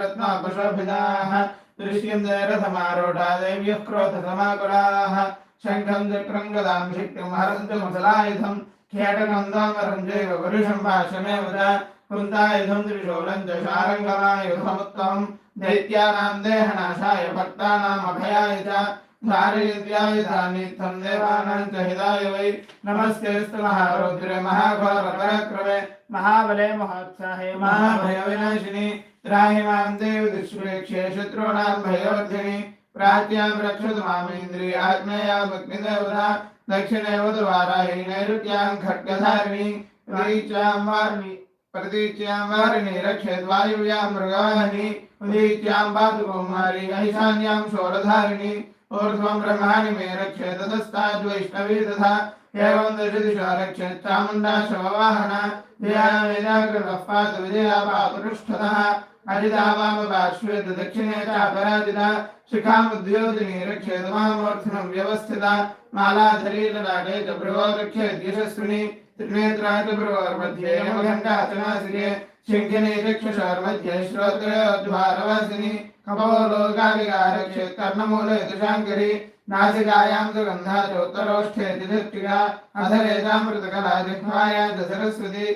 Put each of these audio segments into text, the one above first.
रत्नापशोभिदाः दृश्यन्ते रथमारूढा देव्यः क्रोधसमाकुलाः शङ्खं चक्रं गदां शक्तिं हरन्तमुसलायुधं खेटकं दामरं चैव पुरुषं भाषमेव च कुन्तायुधं त्रिशूलं च शारङ्गमायुधमुत्तमं दैत्यानां देहनाशाय भक्तानाम् अभयाय च धारयित्यायुधानि त्वं देवानां च हिताय वै नमस्तेऽस्तु महारौद्रे महाघोरपराक्रमे महाबले महोत्साहे महाभयविनाशिनि त्राहि माँ देव दुष्प्रेक्ष्ये शत्रूणां भयोर्धिनि प्राच्यां रक्षतु मामेन्द्रियात्मयामग्निदेवता दक्षिणेव द्वाराहि नैऋत्यां खड्गधारिणि प्रतीच्यां वारिणि प्रतीच्यां वारिणि, रक्षेत् मृगाहिनि उदीच्यां पातु कौमारी शोरधारिणि, ऊर्ध्वं ब्रह्माणि मे रक्षे ततस्ताद्वैष्णवी तथा एवं दशदिशो रक्षेत् चामुण्डा शववाहना जया वेदाग्रवः पातु विजया पापुरुष्ठतः अजिता वामपार्श्वे दक्षिणे चापराजिता शिखामुद्योगिनी रक्षेत् मामूर्ध्नं व्यवस्थिता मालाधरी ललाटे च भृगो रक्षेत् यशस्विनी त्रिनेत्रा च भृगोर्मध्ये यमघण्टाचनासिके शङ्खिनी चक्षुषोर्मध्ये श्रोत्रयोद्वारवासिनी कपोलोकालिका रक्षेत् कर्णमूले तुषाङ्करी नासिकायां तु गन्धात्तरोष्ठे दिधिष्ठिका अधरेतामृतकला जिह्वाया च सरस्वती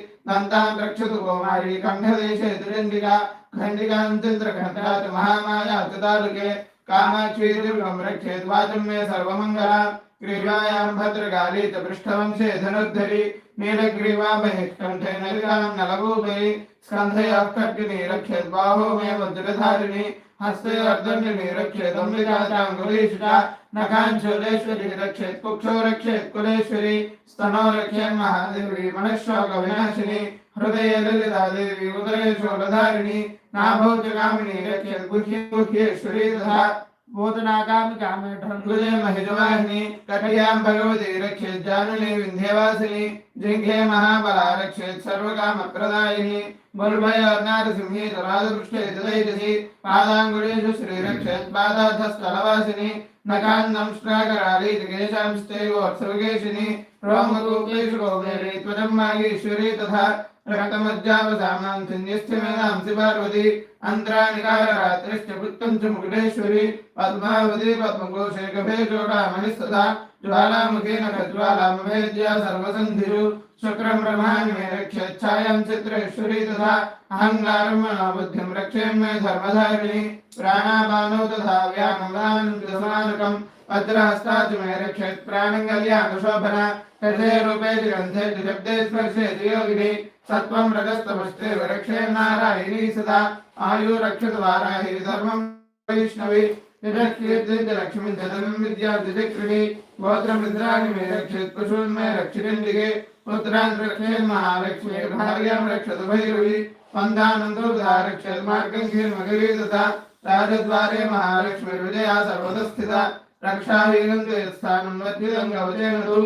रक्षतु कौमारी कण्ठदेशे त्रिण्डिका खण्डिकान्तिन्द्रखण्डा च महामाया च तालुके कामाक्षी दुर्गं मे सर्वमङ्गला ग्रीवायां भद्रकाली च पृष्ठवंशे धनुद्धरी नीलग्रीवामहित्कण्ठे नलिकां नलभूपरि स्कन्धयोः कट्टिनी रक्षेद्बाहो मे वज्रधारिणी हस्तयोर्दण्डिनी रक्षे दम्बिकाचाङ्गुलीषिका నకాంచోలేశ్వరి రక్షేత్ కుక్షో రక్షేత్ కులేశ్వరి స్తనో రక్షేన్ మహాదేవి మనశ్లోక వినాశిని హృదయ లలితాదేవి ఉదరేశోలధారిణి నాభౌచ కామిని రక్షేత్ గుహ్యేశ్వరి తథా भूतनाकामिकामेठङ्गुलेमहितवाहिनि कटियाँ भगवती रक्षेज्जानुले विन्ध्यवासिनि जिङ्घे महाबला रक्षेत् सर्वकामप्रदायिनि बुल्भयोर्नारसिंहे तराजपृष्ठे तदैरसि पादाङ्गुलेषु श्रीरक्षेत् पादार्थस्थलवासिनि नकान्नं श्राकरालीतिकेशांश्चैवोत्सर्गेशिनि रोमकूपेषु कौबेरी त्वजम्मागीश्वरी तथा ప్రకటమజ్జావసామాంసిన్యస్థిమేనాంసి పార్వతి అంతరానికార రాత్రిశ్చ వృత్తం చ ముకుటేశ్వరి పద్మావతి పద్మకోశే కభే చోటామణి సదా జ్వాలాముఖి సర్వసంధిరు శుక్రం బ్రహ్మాణ్యే రక్షేచ్ఛాయాం చిత్రేశ్వరి తథా అహంకారం మనోబుద్ధిం రక్షేమ్మే ధర్మధారిణి ప్రాణాపానో తథా వ్యామలానుకం व्याममानकम् वज्रहस्ता च मे रक्षेत् प्राणङ्गल्यानुशोभना हृदे रूपे च गन्धे च शब्दे स्पर्शे च योगिनी सत्त्वं रजस्तमस्ते रक्षे नारायणी सदा आयु रक्षतु वाराहि धर्मं वैष्णवी लक्ष्मी धनं विद्या द्विचक्रिणी गोत्रमिन्द्राणि मे रक्षेत् पशून् मे रक्षिरण्डिके पुत्रान् रक्षेत् महालक्ष्मी भार्यां रक्षतु भैरवी वन्दानन्दोदा रक्षेत् मार्गं खीर्मगिरी तथा राजद्वारे महालक्ष्मी विजया सर्वतस्थिता రక్షాహీనం స్థానం అద్భుతం గవచేనదు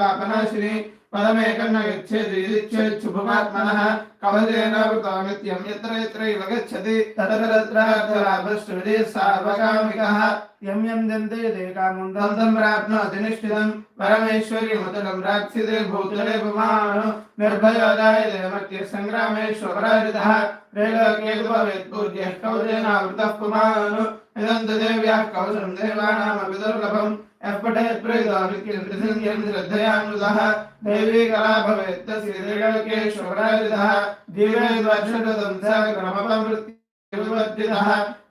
పాపనాశిని పదమేకన్న గచ్చేది ఇచ్చేచ్చుభుమాత్మన కవచేనావృతమిత్యం ఎత్ర ఎత్రైవ గచ్చతి తదతరాభశ్రుతి సార్వకామికः యం యం దంతే దేకాముం దంతం ప్రాప్నోతి నిష్ఠితం పరమేశ్వర్యముతలం రాక్షిదే భూతలే పుమాను నిర్భయోదాయ దేమర్త్య సంగ్రామేశ్వరాజితః త్రైలోక్యేతు భవేత్ పూర్యః కౌజేనావృతః పుమాను निर्भयोदाय देवमत्यः सङ्ग्रामेश्वराजितः त्रैलोक्ये भवेत् पूज्यः कवचेनावृतः पुमान् इदं तु देव्याः कवचं देवानामपि दुर्लभम् यः पठेत् प्रेदाविक्यं श्रद्धयानुदः देवी कला भवेत् तस्य त्रैलोक्येश्वराजितः जीवेद्वर्षदं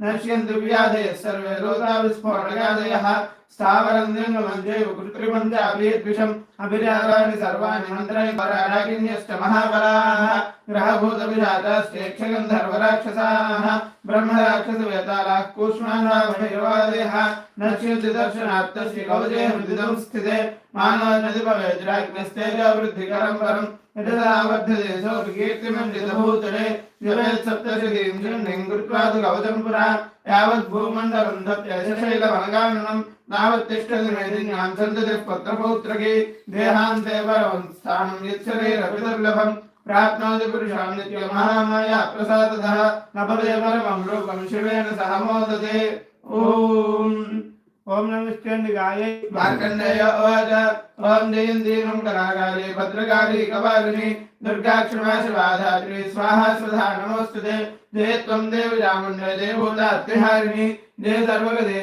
నశ్యంతు వ్యాధయ సర్వే రోగా విస్ఫోటకాదయ స్థావరంద్రంగమంజైవృత్రిమంజ అభిద్విషం అభిరాగాని సర్వాణి మంత్రాని పరారాగిన్యశ్చ మహాబలాః గ్రహభూత విజాతాశ్చేక్షగంధర్వరాక్షసాః బ్రహ్మరాక్షస వేతాలాః కూష్మానామహిర్వాదయః నశ్యంతి దర్శనాత్తస్య కౌజేహ స్థితే మానవ నది భవేద్రాజ్ఞస్తేజ వృద్ధికరం వరం वर्धते सोऽपि कीर्तिमण्डितभूतले जवेत् सप्तशतीं चण्डीं कृत्वा तु कवचं पुरा यावत् भूमण्डलं तप्यशैलवनगामिनं तावत् तिष्ठति मेदिन्यां सन्ततिः पत्रपौत्रके देहान्ते परमं स्थानं यच्छरेरपि दुर्लभम् प्राप्नोति पुरुषां नित्यमहामाया प्रसादतः नपदे परमं रूपं शिवेन सह मोदते ॐ ओम नमस्कृण्डिकायै वाकण्डय ओम जयन्तीनं करागारे भद्रकाली कपालिनि दुर्गाक्षमा स्वाहा स्वधा जय त्वं जय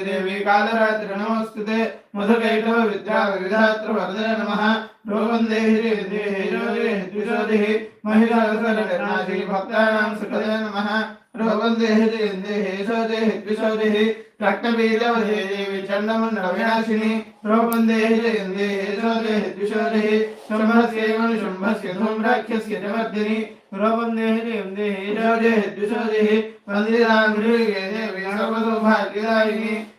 देवी, कालरात्रि मधुकैटव वरदे नमः। रोगं देहि देहि द्विशोधिः महिला रसरणाशि भक्तानां सुखदे नमः रोगं देहि देहि शोधिः द्विशोधिः रक्तबीजवधे देवी चण्डमण्डलविनाशिनि रोगं देहि देहि शोधिः द्विशोधिः शुम्भस्यैवं शुम्भस्य धूम्राख्यस्य च वर्धिनि रोगं देहि देहि शोधिः द्विशोधिः वन्दितां गृहे देवी सर्वसौभाग्यदायिनि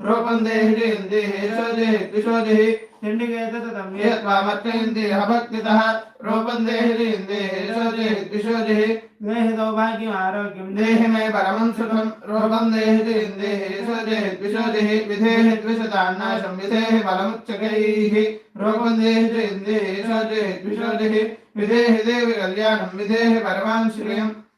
రూపందేహిడి ఇంది యశోదేహి కిశోదిహి హిండికేతమర్చయంతి హభక్తిత రూపందేహిడి ఇంది యశోదేహి కిశోదిహి దేహి దౌభాగ్యం ఆరోగ్యం దేహి మే పరమం సుఖం. రూపందేహిడి ఇంది యశోదేహి కిశోదిహి విధేహి ద్విషతాన్నాశం విధేహి బలముచ్చకైః రూపందేహిడి ఇంది యశోదేహి కిశోదిహి దేవి కళ్యాణం విధేహి పరమాం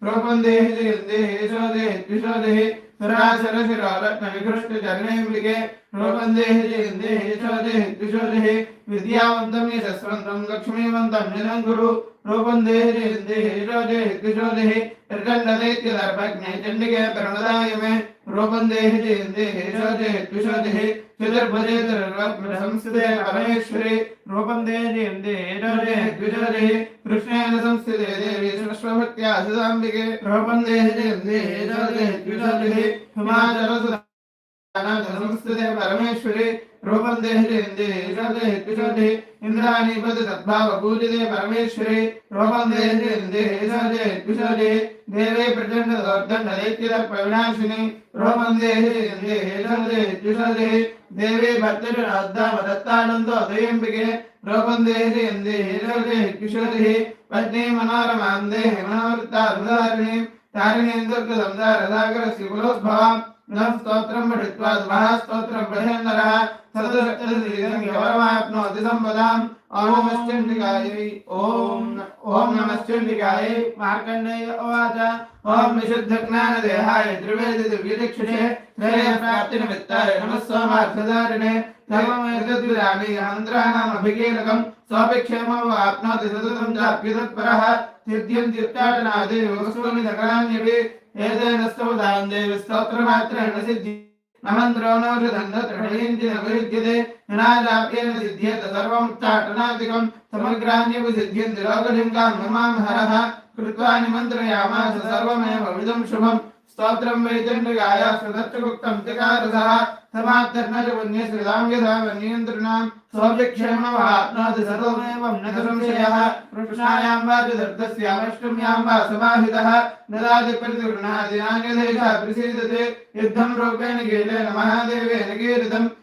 रोपन्देः जयन्देः शोदेः द्विशोदेः सरासरशिरारत्नविकृष्टचरणेऽम्बिके रोपन्देः जयन्देः शोदेः द्विशोदेः विद्यावन्तं यशस्वन्तं लक्ष्मीवन्तं निधं कुरु। रोपन्देः जयन्देः शोदेः द्विशोदेः प्रचण्डदैत्यदर्भग्ने चण्डिके प्रणदाय मे రూపందేహి దేహేషదేహి ద్విషదేహి చతుర్భదేహంస్థితే పరమేశ్వరి రూపందేహి దేహేషదేహి ద్విషదేహి కృష్ణేన సంస్థితే దేవి సృష్ణభక్త్యా సదాంబికే రూపందేహి దేహేషదేహి ద్విషదేహి హిమాచలసుత పరమేశ్వరి రూపం దేహింది ఇషదే ఇంద్రాణిపతి సద్భావ పూజితే పరమేశ్వరి రూపం దేహింది ఇషదే ఇషదే దేవే ప్రచండ దోర్దండ దైత్యద ప్రవినాశిని రూపం దేహింది ఇషదే ఇషదే దేవే భర్తడు అద్దామ దత్తానందో అదయంబికే రూపం దేహింది ఇషదే ఇషదే పత్ని మనోరమాం దేహి మనోవృత్తారుధారిణి సంసార సాగర శివులోద్భవాం नः स्तोत्रम् पठित्वा त्वः स्तोत्रम् पठेन्नरः सर्वशक्तिरवाप्नोति सम्पदाम् ओमश्चण्डिकायै ॐ ॐ नमश्चण्डिकायै मार्कण्डेय उवाच। ॐ विशुद्धज्ञानदेहाय त्रिवेदि दिव्यदक्षिणे श्रेयप्राप्तिनिमित्ताय नमः सोमार्थधारिणे सर्वमेतद्विरामि हन्द्राणामभिकीलकम् स्वाभिक्षेमवाप्नोति सततम् चाप्युतत्परः। सिद्ध्यम् चित्ताटनादे वस्तूनि सकलान्यपि ఏదైనా స్తోదాం దేవి స్తోత్రమాత్రేణ సిద్ధి. నమంద్రోణోషధన్నత్రణీంతి నవిద్యతే నినాదాప్యేన సిద్ధ్యేత సర్వముచ్చాటనాదికం సమగ్రాన్యపు సిద్ధ్యంతి లోకలింగాం నమాం హరః कृत्वा निमन्त्रयामास सर्वमेव विदं शुभम् स्तोत्रं वैचण्डगाया सुदत्तगुप्तं चकारसः समाप्तर्न च पुण्ये श्रीदां यथा वन्येन्द्रणां सौभ्यक्षेमवाप्नोति सर्वमेवं न संशयः कृष्णायां वा च दर्दस्यामष्टम्यां वा समाहितः। ददाति प्रतिगृह्णाति नान्यदेशः प्रसीदते युद्धं रूपेण कीलेन महादेवेन कीर्तम्।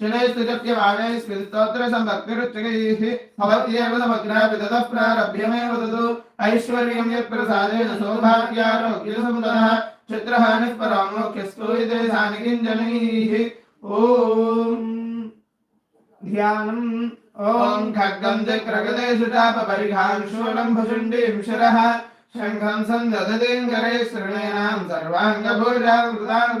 शनैस्तुजप्यमाणैस्मिन् स्तोत्रसम्भक्तिरुच्चकैः भवत्येव समग्रापि ततः प्रारभ्यमेव ततो ऐश्वर्यं यत्प्रसादेन सौभाग्यारोग्यसम्पदः चित्रहानिः परामोक्यस्तूयते सानिकिञ्जनैः ॐ ध्यानम् ॐ खड्गं चक्रगदेषु चापपरिघां शूलं भुषुण्डीं शिरः शङ्खं सन्दधतीङ्करैः शृणीनां सर्वाङ्गभूजां कृताम्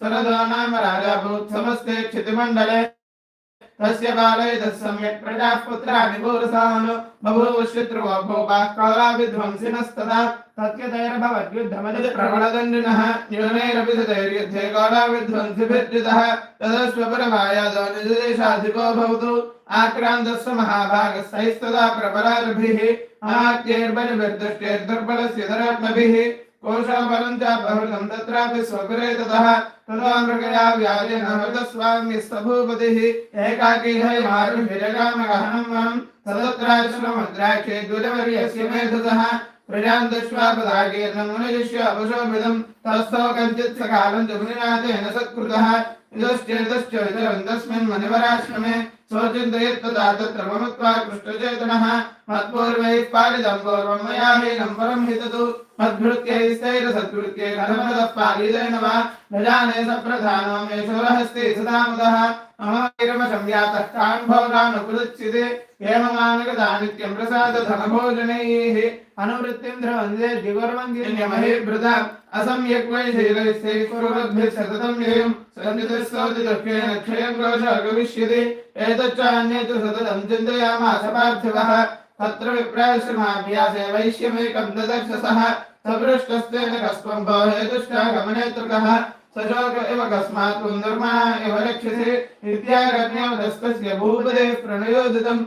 सरदानाम राजाभूत् समस्ते क्षितिमण्डले। तस्य बालैतः सम्यक् प्रजाः पुत्रादिभूरसान् बभूव शत्रुवभूपाः कौरा विध्वंसिनस्तदा सत्यतैर्भवद्युद्धमदिप्रबलदण्डिनः न्यूनैरपि सतैर्युद्धे कौरा विध्वंसिभिर्जितः तदस्वपरमायादो निजदेशाधिको भवतु। आक्रान्तस्य महाभागस्तैस्तदा प्रबलार्भिः। आत्यैर्बलभिर्दुष्टैर्दुर्बलस्य धरात्मभिः। कोशापरञ्चापहृतम् तत्रापि स्वपुरे ततः तदामृगया व्याजेन हृतस्वाम्यस्तभूपतिः एकाकीहयमारुभिरगामगहनम् तदत्राश्रमद्राक्षे द्विजवर्यस्य मेधसः। प्रजाम् दृष्ट्वापदाकीर्णमुनयिष्यापशोभितम् तस्थो कञ्चित् सकालम् च मुनिनाथेन सत्कृतः। इदश्चेतश्च वितरम् तस्मिन् मनिवराश्रमे स्वचिन्तयत्तदा तत्र ममत्वा कृष्णचेतनः मत्पूर्वैः पालितं पूर्वं मया हीनं परं हिततु मद्भृत्यैस्तैरसद्भृत्यै कथमतः पालितेन वा न जाने सप्रधानो मे शूरहस्ते सदा मुदः मम यातः कान्भोगानुकुलच्यते एवमानगता नित्यं प्रसादधनभोजनैः अनुवृत्तिं ध्रुवन्ते जिगुर्वन्दिन्यमहिभृता असम्यक् वै शीलैस्तैः कुर्वद्भिः सततं येयं सञ्चितस्तौति दुःखेन क्षयं क्रोशः गमिष्यति एतच्चान्येतु सततम् चिन्तयामास पार्थिवः। तत्र विप्राश्रमाभ्यासेवैश्यमेकम् ददर्श सः सपृष्टस्तेन कस्त्वम् हेतुश्चागमनेतृकः सशोक इव कस्मात् त्वम् निर्मा इव रक्षसि। इत्यागन्यवदस्तस्य भूपदेः प्रणयोदितम्।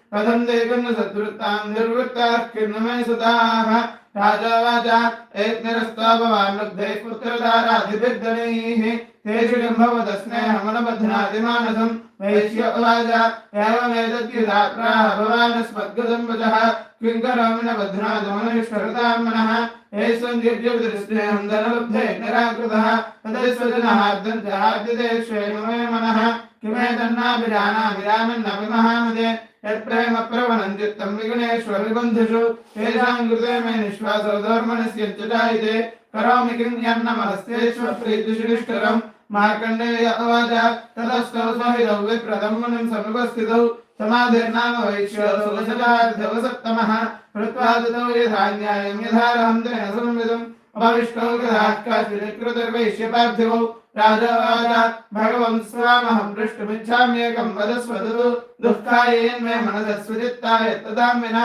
वदन्ते कुन्नसद्वृत्ताम् निर्वृत्ताः किर्नमे सुताः। राजा वाचा एत्निरस्ता भवान् लब्धैः पुत्रधाराधिभिर्धनैः। तेषुजम् भवदस्नेहमनबध्नादिमानसम् वैश्यवाच एवमेतद्युधात्राः भवानस्मद्गतम् वचः किं करोमि न बध्नादमनुष्करतां मनः एष्वन्दिव्यदृष्टेऽहं धनलब्धे निराकृतः। तदैश्वजनार्दञ्चार्दिते क्षेममे मनः। किमेतन्नाभिजानामि रामन्नभिमहामदे यत्प्रेम प्रवणन्त्युत्तम् विगुणेष्वभिबन्धुषु तेषाम् कृते मे निःश्वासो धर्मणस्य च जायते करोमि किं यन्नमनस्तेष्वप्रीतिषु मार्कण्डेय अवाच ततस्तौ सहितौ विप्रदं मुनिं समुपस्थितौ समाधिर्नाम वैश्योसप्तमः कृत्वा ददौ यथा न्यायं यथारहं तेन संविदम् अभविष्टौ कृतर्वैश्यपार्थिवौ राजवाजा भगवन् स्वामहं पृष्टुमिच्छाम्येकं वदस्व ददु दुःखायेन्मे मनसस्वचित्ताय तदां विना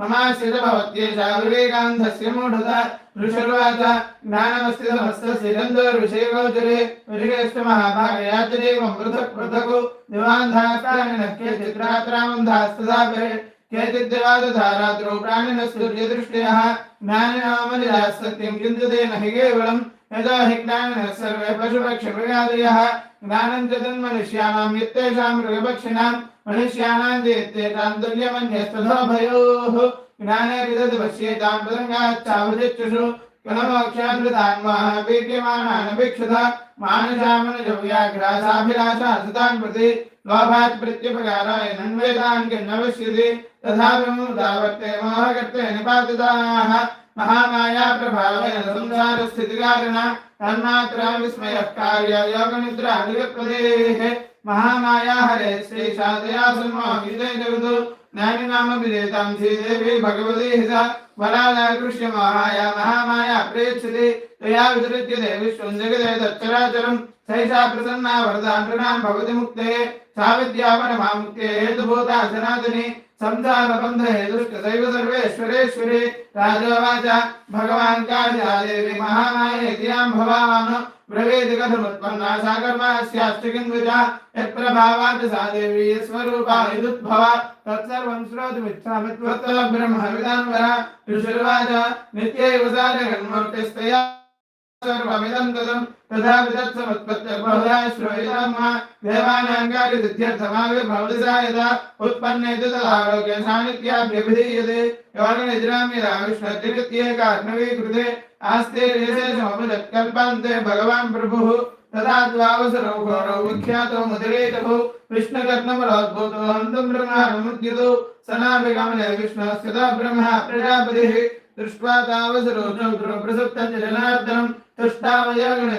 ममाश्रित भवत्येषा विवेकान्धस्य मूढता ऋषुर्वाच ज्ञानमस्ति समस्तस्य गन्धर्विषयगोचरे विषयश्च महाभागयाचरेवं पृथक् पृथक् दिवान्धास्तानिनः केचित्रात्रामन्धास्तदापरे केचिद्दिवादधारात्रौ प्राणिनः सूर्यदृष्ट्यः ज्ञानिनामनिराः सत्यं किन्तु तेन हि केवलम् यतो हि ज्ञानिनः सर्वे पशुपक्षमृगादयः ज्ञानं च तन्मनुष्याणां यत्तेषां मृगपक्षिणां, मनुष्याणां चेत्तेषां तुल्यमन्यस्तथोभयोः ज्ञाने विदति पश्येतां पतङ्गाच्चावदिक्षुषु कलमोक्षामृतान्माः पीड्यमानानभिक्षुधा मानुषामनुजव्याघ्रासाभिलाषा सुतान् प्रति लोभात् प्रत्युपकाराय नन्वेदान् किं तथापि मोहकर्ते निपातिताः। महामाया प्रभावेन संसारस्थितिकारिणा तन्मात्रा विस्मयः कार्य योगनिद्रा निगप्रदेः महामाया हरे श्रीशादया सुन्माहिते जगतु ज्ञानिनाम विजेतां श्रीदेवी भगवती सा वरादाकृष्य महाया महामाया प्रेक्षते तया वितरित्य देविश्वं जगदे तच्चराचरं सैषा प्रसन्ना वरदा नृणां भवति मुक्ते सा विद्या परमामुक्ते हेतुभूता सनातनी संसारबन्धे दुष्टदैव सर्वेश्वरेश्वरे राजोवाच भगवान् कालिदादेवी महामायेति यां भवान् ब्रवीति कथमुत्पन्ना सा कर्मास्यास्ति किन्विता यत्प्रभावात् सा देवी स्वरूपा यदुद्भवा। तत्सर्वं श्रोतुमिच्छामि त्वत्तः ब्रह्मविदान् वरा ऋषिर्वाच नित्यैव सा जगन्मूर्तिस्तया सर्वमिदं तदं तथा विदत्समुत्पत्तिर्बहुधा श्रूयितं मा देवानाङ्गारि सिद्ध्यर्थमाविर्भवति यदा उत्पन्ने तु तदारोग्य सान्निध्याभ्यभिधीयते योगनिद्रां यदा विष्णुर्जगत्येकाग्नवीकृते आस्ते विशेषमपजत्कल्पान्ते भगवान् प्रभुः तदा द्वावसरौ घोरौ विख्यातो मधुरेतभौ विष्णुकर्णमरोद्भूतो हन्तुं ब्रह्माणमुद्यतो सनाभिगमने विष्णुस्य तदा ब्रह्मा प्रजापतिः दृष्ट्वा तावसरो चौद्रो प्रसुप्तं जनार्दनं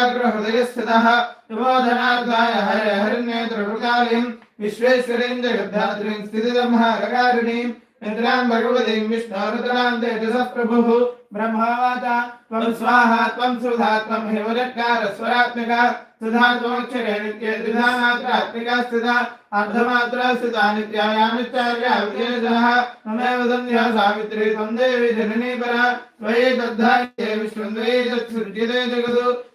तुष्टावयोगनिद्रान्तामेकाग्रहृदयस्थितः विबोधनार्थाय हरे हरिण्येत्रकालीं विश्वेश्वरीं जगद्धात्रीं स्थितिदम्हारकारिणीं निद्रां भगवतीं विष्णोरुद्रां तेजसः प्रभुः ब्रह्मावाचा, त्वं स्वाहा, त्वं सुधा, त्वं हिमजट्कार स्वरात्मिका, सुधा त्वमक्षरे नित्ये त्रिधामात्रात्मिका स्थिता अर्धमात्रा स्थिता नित्यायामित्यार्या विजयजनः। त्वमेव सन्ध्या सावित्री, त्वं देवी, जननी परा। त्वयि दद्धाये विश्वं द्वयि तत्सृज्यते जगतु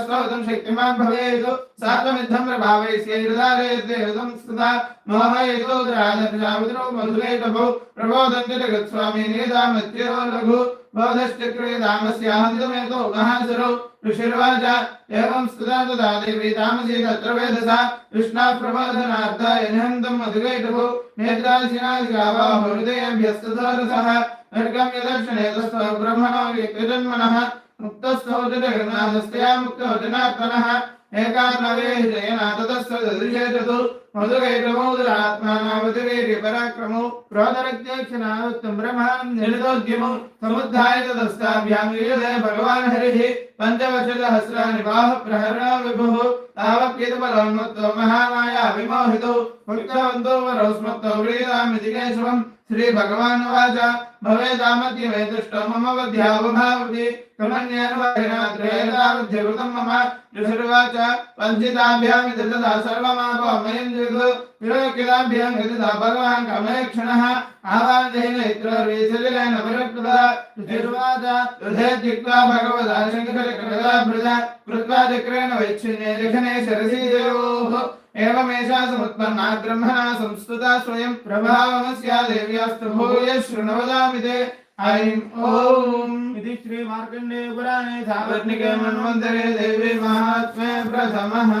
स्तोत्रं शक्तिमान् भवेत् सात्वमिद्धं प्रभावैस्यैर्दारयद्देवतं स्तुता मोहयतो राजप्रजापतिरो मधुरेटभौ प्रबोधन्ति जगत्स्वामी नेदामत्यरो लघु बोधश्चक्रे दामस्याहन्तमेतो महासुरौ ऋषिर्वाच एवं स्तुता तदा देवी तामसी तत्र वेदसा विष्णा प्रबोधनार्थाय निहन्तं मधुकैटभौ नेत्राशिनाशिकाबाहो हृदयभ्यस्तरसः निर्गम्य दक्षिणे तस्थो ब्रह्मणो व्यक्तिजन्मनः ముక్తస్థౌదినాథస్యాముక్తౌదినాత్మనః భగవాన్ హరిః పంచవచద బాహ ప్రహరణ విభుః తావక్యతబలోన్మత్తో మహామాయా విమోహితో శ్రీ భగవాన్ వాచ भवेदामद्य मे दृष्टो मम वध्यावभावति कमन्येन मम ऋषिर्वाच वञ्चिताभ्यां तदा सर्वमापो मयं जगु विरोकिताभ्यां गतिदा भगवान् कमलेक्षणः आवादेन इत्रोर्वीसलिलेन परप्रदा ऋषिर्वाच युधे त्यक्त्वा भगवदा शङ्करकृदा कृत्वा चक्रेण वैच्छिन्ये लिखने शरसीजयोः एवमेषा समुत्पन्ना ब्रह्मणा संस्तुता स्वयं प्रभावमस्या देव्यास्तु भूय शृणवदामि ते ऐं ॐ इति श्रीमार्कण्डेय पुराणे सावर्णिके मन्वन्तरे देवी महात्म्ये प्रथमः